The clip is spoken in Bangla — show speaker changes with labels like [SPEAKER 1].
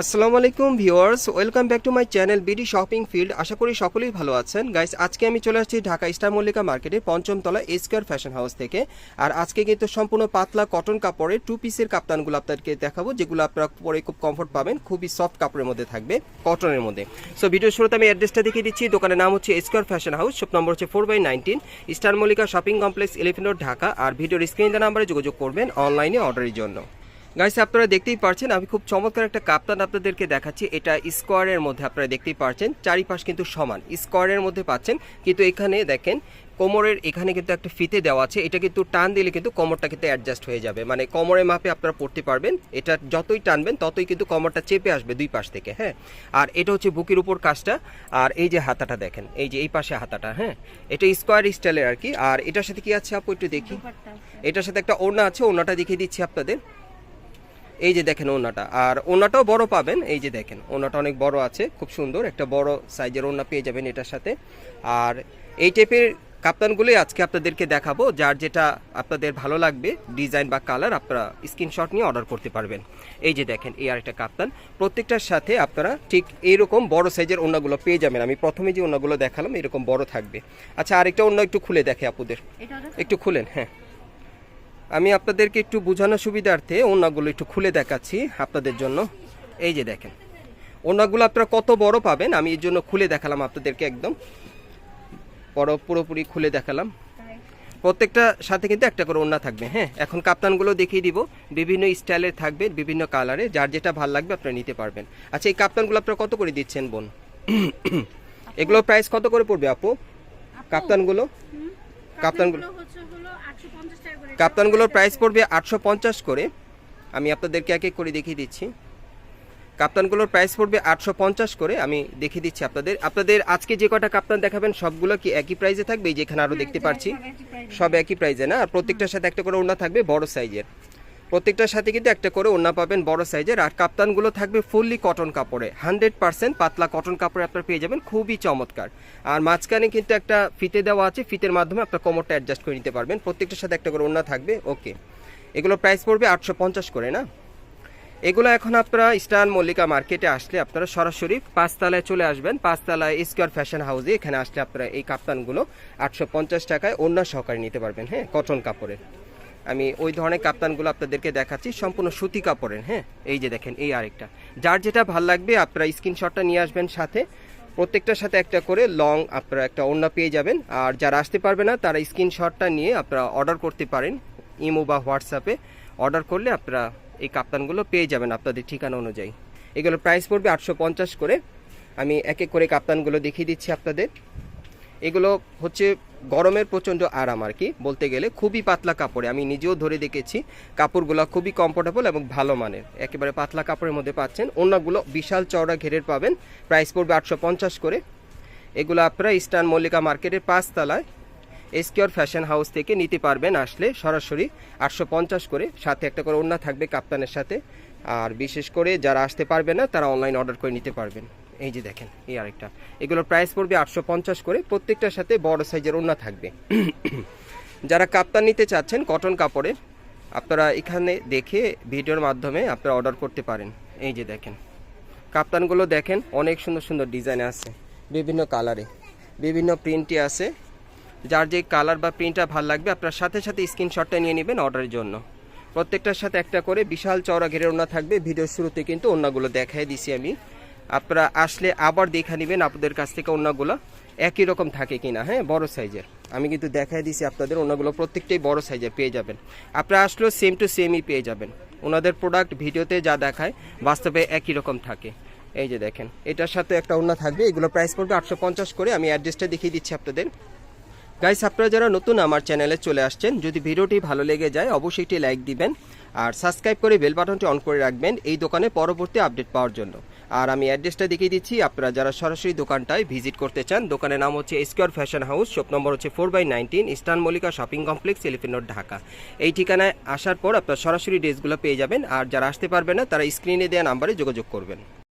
[SPEAKER 1] আসসালামু আলাইকুম viewers, welcome back to my channel BD shopping field. আশা করি সকলেই ভালো আছেন। গাইস, আজকে আমি চলে আসছি ঢাকা স্টার মল্লিকা মার্কেটে পঞ্চম তলা এসকার ফ্যাশন হাউস থেকে। আর আজকে কিন্তু সম্পূর্ণ পাতলা কটন কাপড়ের টু পিসের কাপ্তানগুলো আপনাদেরকে দেখাবো, যেগুলো আপনারা পরে খুব কমফোর্ট পাবেন। খুবই সফট কাপড়ের মধ্যে থাকবে কটনের মধ্যে। সো ভিডিও শুরুতে আমি অ্যাড্রেসটা দেখিয়ে দিচ্ছি। দোকানের নাম হচ্ছে Square Fashion House shop number হচ্ছে four by nineteen star Mallika Shopping Complex Elephant Road Dhaka. আর ভিডিওর স্ক্রিন নাম্বারে যোগাযোগ করবেন অনলাইনে অর্ডারের জন্য। গাইস আপনারা দেখতেই পারছেন আমি খুব চমৎকার একটা কাপ্তান আপনাদেরকে দেখাচ্ছি। এটা স্কোয়ারের মধ্যে আপনারা দেখতেই পারছেন চারিপাশ কিন্তু সমান। স্কোয়ারের মধ্যে পাচ্ছেন কিন্তু এখানে দেখেন কোমরের এখানে কিন্তু একটা ফিতে দেওয়া আছে এটা কিন্তু টান দিলে কিন্তু কোমরটা কিন্তু অ্যাডজাস্ট হয়ে যাবে। মানে কোমরের মাপে আপনারা পড়তে পারবেন এটা যতই টানবেন ততই কিন্তু কোমরটা চেপে আসবে দুই পাশ থেকে হ্যাঁ? আর এটা হচ্ছে বুকের উপর কাজটা আর এই যে হাতাটা দেখেন এই যে এই পাশে হাতাটা হ্যাঁ? এটা স্কোয়ার স্টাইলের আর কি আর এটার সাথে কি আছে আপু একটু দেখি? এটার সাথে একটা ওড়না আছে ওড়নাটা দেখিয়ে দিচ্ছি আপনাদের। এই যে দেখেন ওনাটা আর ওনাটাও বড় পাবেন এই যে দেখেন ওনাটা অনেক বড় আছে খুব সুন্দর একটা বড় সাইজের ওনা পেয়ে যাবেন এটার সাথে। আর এই টাইপের কাপ্তানগুলোই আজকে আপনাদেরকে দেখাবো যার যেটা আপনাদের ভালো লাগবে ডিজাইন বা কালার আপনারা স্ক্রিনশট নিয়ে অর্ডার করতে পারবেন। এই যে দেখেন এই আরেকটা কাপ্তান। প্রত্যেকটার সাথে আপনারা ঠিক এইরকম বড় সাইজের ওনাগুলো পেয়ে যাবেন। আমি প্রথমে যে ওনাগুলো দেখালাম এরকম বড় থাকবে। আচ্ছা আরেকটা অন্য একটু খুলে দেখে আপুদের একটু খুলেন হ্যাঁ। আমি আপনাদেরকে একটু বোঝানোর সুবিধার্থে ওনাগুলো একটু খুলে দেখাচ্ছি আপনাদের জন্য। এই যে দেখেন ওনাগুলো আপনারা কত বড় পাবেন আমি এর জন্য খুলে দেখালাম আপনাদেরকে একদম। বড় পুরোপুরি খুলে দেখালাম। প্রত্যেকটা সাথে কিন্তু একটা করে ওড়না থাকবে হ্যাঁ? এখন কাপ্তানগুলো দেখিয়ে দিব। বিভিন্ন স্টাইলের থাকবে বিভিন্ন কালারে যার যেটা ভালো লাগবে আপনারা নিতে পারবেন। আচ্ছা এই কাপ্তানগুলো আপনারা কত করে দিচ্ছেন বোন? এগুলো প্রাইস কত করে পড়বে আপু কাপ্তানগুলো? কাপ্তানগুলো কাপ্তানগুলোর প্রাইস পড়বে আটশো পঞ্চাশ করে। আমি আপনাদেরকে এক এক করে দেখিয়ে দিচ্ছি। কাপ্তানগুলোর প্রাইস পড়বে আটশো পঞ্চাশ করে। আমি দেখিয়ে দিচ্ছি আপনাদের। আপনাদের আজকে যে কটা কাপ্তান দেখাবেন সবগুলো কি একই প্রাইজে থাকবে? যেখানে আরও দেখতে পারছি সব একই প্রাইজে না? আর প্রত্যেকটার সাথে একটা করে ওড়না থাকবে বড় সাইজের প্রত্যেকটার সাথে কিন্তু একটা করে ওড়না পাবেন বড় সাইজের। আর কাপ্তানগুলো থাকবে ফুললি কটন কাপড়ে। হান্ড্রেড পার্সেন্ট পাতলা কটন কাপড়ে আপনারা পেয়ে যাবেন, খুবই চমৎকার। আর মাঝখানে কিন্তু একটা ফিতে দেওয়া আছে, ফিতের মাধ্যমে আপনার কোমরটা অ্যাডজাস্ট করে নিতে পারবেন। প্রত্যেকটার সাথে একটা করে ওড়না থাকবে, ওকে। এগুলো প্রাইস পড়বে আটশো পঞ্চাশ করে, না? এগুলো এখন আপনারা স্টার মল্লিকা মার্কেটে আসলে আপনারা সরাসরি পাঁচতলায় চলে আসবেন। পাঁচতলায় স্কোয়ার ফ্যাশন হাউসে এখানে আসলে আপনারা এই কাপ্তানগুলো আটশো পঞ্চাশ টাকায় অন্য সহকারে নিতে পারবেন হ্যাঁ কটন কাপড়ের আমি ওই ধরনের কাপ্তানগুলো আপনাদেরকে দেখাচ্ছি, সম্পূর্ণ সুতি কাপড়ের হ্যাঁ? এই যে দেখেন, এই আরেকটা। যার যেটা ভালো লাগবে, আপনারা স্ক্রিনশটটা নিয়ে আসবেন সাথে। প্রত্যেকটার সাথে একটা করে লং আপনারা একটা ওড়না পেয়ে যাবেন। আর যারা আসতে পারবে না, তারা স্ক্রিনশটটা নিয়ে আপনারা অর্ডার করতে পারেন ইমো বা হোয়াটসঅ্যাপে। অর্ডার করলে আপনারা এই কাপ্তানগুলো পেয়ে যাবেন আপনাদের ঠিকানা অনুযায়ী। এগুলো প্রাইস পড়বে আটশো পঞ্চাশ করে। আমি এক এক করে কাপ্তানগুলো দেখিয়ে দিচ্ছি আপনাদের। এগুলো হচ্ছে গরমের প্রচণ্ড আরাম আর কি। বলতে গেলে খুবই পাতলা কাপড়ে। আমি নিজেও ধরে দেখেছি, কাপড়গুলো খুবই কমফোর্টেবল এবং ভালো মানের। একেবারে পাতলা কাপড়ের মধ্যে পাচ্ছেন। অন্যগুলো বিশাল চওড়া ঘেরের পাবেন। প্রাইস পড়বে আটশো পঞ্চাশ করে। এগুলো আপনারা ইস্টার্ন মল্লিকা মার্কেটের পাঁচতলায় এসকিওর ফ্যাশন হাউস থেকে নিতে পারবেন আসলে সরাসরি আটশো পঞ্চাশ করে। সাথে একটা করে ওড়না থাকবে কাপ্তানের সাথে। আর বিশেষ করে যারা আসতে পারবে না, তারা অনলাইন অর্ডার করে নিতে পারবেন। এই যে দেখেন, এই আরেকটা। এগুলোর প্রাইস পড়বে আটশো পঞ্চাশ করে, প্রত্যেকটার সাথে বড় সাইজের ওড়না থাকবে। যারা কাপ্তান নিতে চাচ্ছেন কটন কাপড়ে, আপনারা এখানে দেখে ভিডিওর মাধ্যমে আপনারা অর্ডার করতে পারেন। এই যে দেখেন, কাপ্তানগুলো দেখেন, অনেক সুন্দর সুন্দর ডিজাইন আছে, বিভিন্ন কালারে বিভিন্ন প্রিন্টে আছে। যার যে কালার বা প্রিন্টটা ভালো লাগবে, আপনার সাথে সাথে স্ক্রিনশটটা নিয়ে নেবেন অর্ডারের জন্য। প্রত্যেকটার সাথে একটা করে বিশাল চওড়া ঘেরের ওনা থাকবে ভিডিওর শুরুতে কিন্তু ওনাগুলো দেখাই দিছি আমি। আপনারা আসলে আবার দেখা নেবেন আপনাদের কাছ থেকে অন্যগুলো একই রকম থাকে কিনা হ্যাঁ বড় সাইজের। আমি কিন্তু দেখাই দিছি আপনাদের ওনাগুলো প্রত্যেকটাই বড় সাইজের পেয়ে যাবেন। আপনারা আসলেও সেম টু সেমই পেয়ে যাবেন। ওনাদের প্রোডাক্ট ভিডিওতে যা দেখায় বাস্তবে একই রকম থাকে। এই যে দেখেন, এটার সাথে একটা ওনা থাকবে, এগুলো প্রাইস পড়বে আটশো পঞ্চাশ করে। আমি অ্যাড্রেসটা দেখিয়ে দিচ্ছি আপনাদের। গাইস আপনারা যারা নতুন আমার চ্যানেলে চলে আসছেন, যদি ভিডিওটি ভালো লেগে যায়, অবশ্যই একটি লাইক দিবেন। আর সাবস্ক্রাইব করে বেল বাটনটি অন করে রাখবেন এই দোকানে পরবর্তী আপডেট পাওয়ার জন্য। আর আমি অ্যাড্রেসটা দেখিয়ে দিচ্ছি। আপনারা যারা সরাসরি দোকানটায় ভিজিট করতে চান, দোকানের নাম হচ্ছে Square Fashion House shop number হচ্ছে four by nineteen eastern Mallika Shopping Complex Elephant Dhaka এই ঠিকানায় আসার পর আপনারা সরাসরি ড্রেসগুলো পেয়ে যাবেন, আর যারা আসতে পারবে না, তারা স্ক্রিনে দেওয়া নাম্বারে যোগাযোগ করবেন।